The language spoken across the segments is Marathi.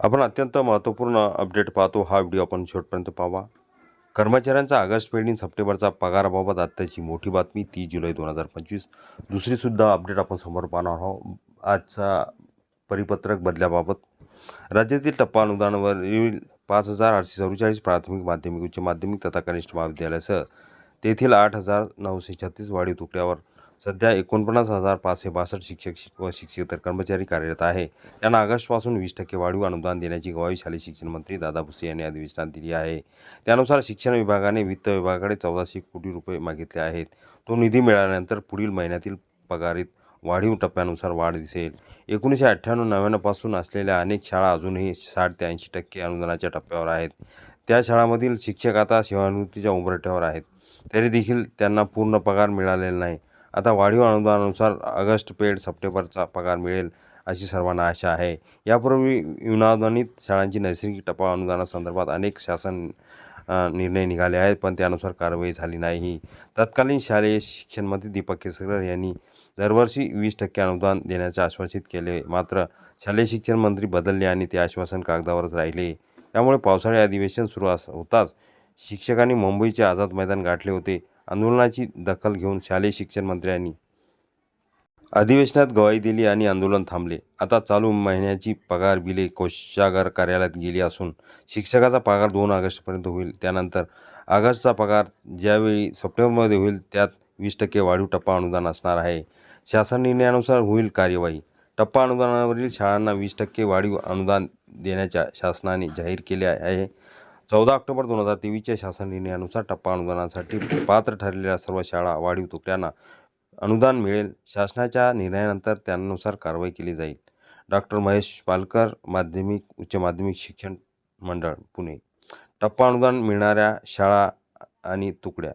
आपण अत्यंत महत्त्वपूर्ण अपडेट पाहतो. हा व्हिडिओ आपण शेवटपर्यंत पाहावा. कर्मचाऱ्यांचा ऑगस्ट पेंडिंग सप्टेंबरचा पगाराबाबत आत्ताची मोठी बातमी तीस जुलै दोन हजार पंचवीस. दुसरीसुद्धा अपडेट आपण समोर पाहणार आहोत. आजचा परिपत्रक बदल्याबाबत राज्यातील टप्पा अनुदानावरील पाच हजार आठशे चव्वेचाळीस प्राथमिक माध्यमिक उच्च माध्यमिक तथा कनिष्ठ महाविद्यालयासह तेथील आठ हजार नऊशे छत्तीस वाढीव तुकड्यावर सध्या एकोणपन्नास हजार पाचशे बासष्ट शिक्षक व शिक्षकेतर कर्मचारी कार्यरत आहे. त्यांना ऑगस्टपासून वीस टक्के वाढीव अनुदान देण्याची ग्वाही शालेय शिक्षण मंत्री दादा भुसे यांनी अधिवेशनात दिली आहे. त्यानुसार शिक्षण विभागाने वित्त विभागाकडे चौदाशे कोटी रुपये मागितले आहेत. तो निधी मिळाल्यानंतर पुढील महिन्यातील पगारीत वाढीव टप्प्यानुसार वाढ दिसेल. एकोणीसशे अठ्ठ्याण्णव नव्याण्णवपासून असलेल्या अनेक शाळा अजूनही साठ ते ऐंशी टक्के अनुदानाच्या टप्प्यावर आहेत. त्या शाळांमधील शिक्षक आता सेवानिवृत्तीच्या उंबरठ्यावर आहेत. तरी देखील त्यांना पूर्ण पगार मिळालेला नाही. आता वाढीव अनुदानानुसार ऑगस्ट पेड सप्टेंबरचा पगार मिळेल अशी सर्वांना आशा आहे. यापूर्वी विनानुदानित शाळांची नैसर्गिक टपा अनुदानासंदर्भात अनेक शासन निर्णय निघाले आहेत पण त्यानुसार कारवाई झाली नाही. तत्कालीन शालेय शिक्षणमंत्री दीपक केसरकर यांनी दरवर्षी वीस टक्के अनुदान देण्याचे आश्वासित केले. मात्र शालेय शिक्षण मंत्री बदलले आणि ते आश्वासन कागदावरच राहिले. त्यामुळे पावसाळी अधिवेशन सुरू अस होताच शिक्षकांनी मुंबईचे आझाद मैदान गाठले होते. आंदोलनाची दखल घेऊन शालेय शिक्षण मंत्र्यांनी अधिवेशनात गवाही दिली आणि आंदोलन थांबले. आता चालू महिन्याची पगार बिले कोषागार कार्यालयात गेली असून शिक्षकाचा पगार दोन ऑगस्टपर्यंत होईल. त्यानंतर ऑगस्टचा पगार ज्यावेळी सप्टेंबरमध्ये होईल त्यात वीस टक्के वाढीव टप्पा अनुदान असणार आहे. शासन निर्णयानुसार होईल कार्यवाही. टप्पा अनुदानावरील शाळांना वीस टक्के वाढीव अनुदान देण्याच्या शासनाने जाहीर केले आहे. चौदा ऑक्टोबर दोन हजार तेवीसच्या शासन निर्णयानुसार टप्पा अनुदानासाठी पात्र ठरलेल्या सर्व शाळा वाढीव तुकड्यांना अनुदान मिळेल. शासनाच्या निर्णयानंतर त्यानुसार कारवाई केली जाईल. डॉक्टर महेश पालकर माध्यमिक उच्च माध्यमिक शिक्षण मंडळ पुणे. टप्पा अनुदान मिळणाऱ्या शाळा आणि तुकड्या.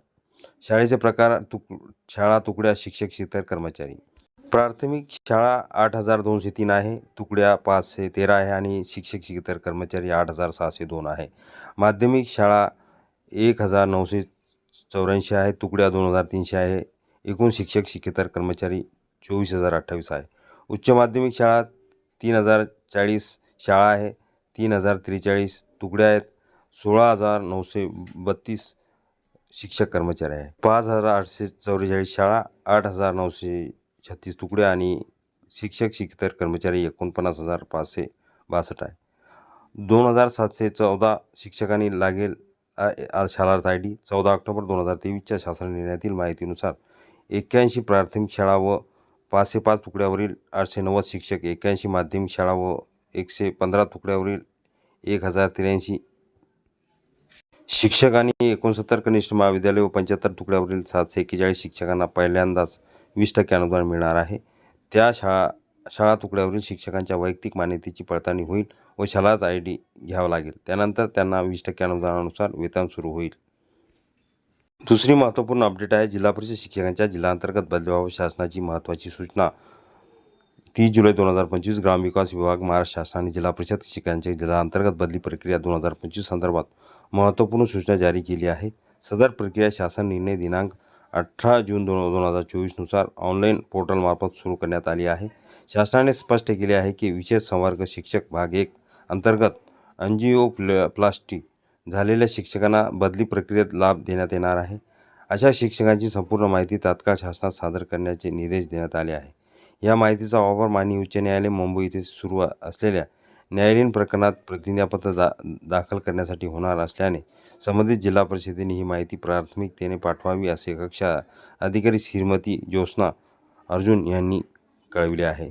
शाळेचे प्रकार तुक शाळा तुकड्या शिक्षक शिक्षक कर्मचारी. प्राथमिक शाळा आठ हजार दोनशे तीन आहे तुकड्या पाचशे तेरा आहे आणि शिक्षक शितर कर्मचारी आठ हजार सहाशे दोन आहे. माध्यमिक शाळा एक हजार नऊशे चौऱ्याऐंशी आहे तुकड्या दोन हजार तीनशे आहे एकूण शिक्षक शिकेतर कर्मचारी चोवीस हजार अठ्ठावीस आहे. उच्च माध्यमिक शाळा तीन हजार चाळीस शाळा आहे तीन हजार त्रेचाळीस तुकड्या आहेत सोळा हजार नऊशे बत्तीस शिक्षक कर्मचारी आहे. पाच हजार आठशे चौवेचाळीस शाळा आठ हजार नऊशे छत्तीस तुकडे आणि शिक्षक शिकेतर कर्मचारी एकोणपन्नास हजार पाचशे बासष्ट आहे. दोन हजार सातशे चौदा शिक्षकांनी लागेल शालार्थ आय डी. चौदा ऑक्टोबर दोन हजार तेवीसच्या शासन निर्णयातील माहितीनुसार एक्क्याऐंशी प्राथमिक शाळा व पाचशे पाच तुकड्यावरील आठशे नव्वद शिक्षक एक्क्याऐंशी माध्यमिक शाळा व एकशे पंधरा तुकड्यावरील एक हजार त्र्याऐंशी शिक्षक आणि एकोणसत्तर कनिष्ठ महाविद्यालय व पंच्याहत्तर तुकड्यावरील सातशे एक्केचाळीस शिक्षकांना पहिल्यांदाच वीस टक्के अनुदान मिळणार आहे. त्या शाळा शाळा तुकड्यावरील शिक्षकांच्या वैयक्तिक मान्यतेची पडताळणी होईल व शाळात आय डी घ्यावा लागेल. त्यानंतर त्यांना वीस टक्के अनुदानानुसार वेतन सुरू होईल. दुसरी महत्त्वपूर्ण अपडेट आहे जिल्हा परिषद शिक्षकांच्या जिल्हांतर्गत बदलाबाबत शासनाची महत्त्वाची सूचना. तीस जुलै दोन हजार पंचवीस ग्रामविकास विभाग महाराष्ट्र शासनाने जिल्हा परिषद शिक्षकांच्या जिल्हांतर्गत बदली प्रक्रिया दोन हजार पंचवीस संदर्भात महत्त्वपूर्ण सूचना जारी केली आहे. सदर प्रक्रिया शासन निर्णय दिनांक अठरा जून दोन दोन हजार चोवीसनुसार ऑनलाईन पोर्टलमार्फत सुरू करण्यात आली आहे. शासनाने स्पष्ट केले आहे की विशेष संवर्ग शिक्षक भाग एक अंतर्गत एनजीओ प्ल प्लास्टी झालेल्या शिक्षकांना बदली प्रक्रियेत लाभ देण्यात येणार आहे. अशा शिक्षकांची संपूर्ण माहिती तात्काळ शासनात सादर करण्याचे निर्देश देण्यात आले आहे. या माहितीचा वापर माननीय उच्च न्यायालय मुंबई येथे सुरू असलेल्या न्यायालयीन प्रकरणात प्रतिज्ञापत्र दा दाखल करण्यासाठी होणार असल्याने संबंधित जिल्हा परिषदेने ही माहिती प्राथमिकतेने पाठवावी असे कक्षा अधिकारी श्रीमती ज्योत्स्ना अर्जुन यांनी कळविले आहे.